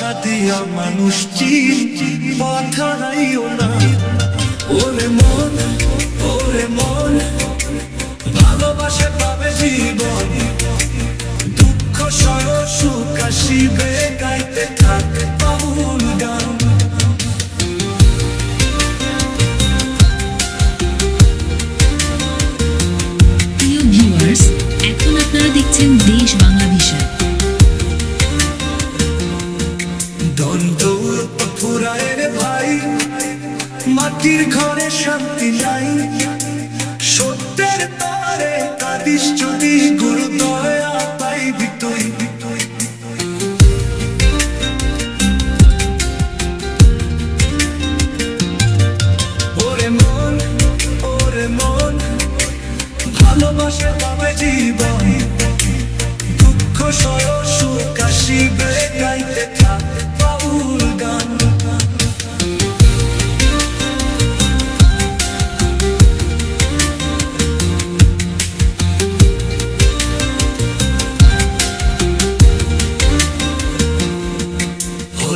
ভালোবাসা দিয়া মানুষ চিন পথারাইও না। ওরে মন ওরে মন মাটির ঘরে শান্তি নাই। সত্যের তারে কাদিস যদি গুরু দয়া পাইবি তুই। জীবন। দুঃখ সয় সুখ আসিবে, গাইতে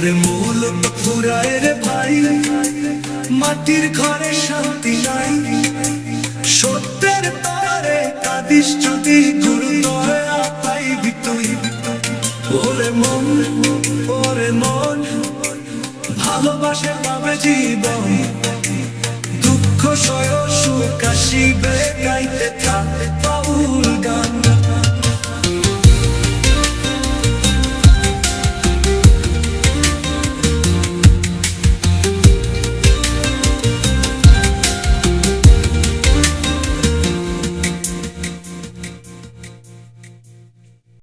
ওরে মূল ফুরায় রে ভাই। মাটির ঘরে শান্তি নাই। সত্যের তারে কাদিস যদি গুরু দয়া পাইবি তুই। ওরে মন ওরে মন, ভালোবাসে পাবে জীবন। দুঃখ সয় সুখ আসিবে গাইতে থাক বাউল গান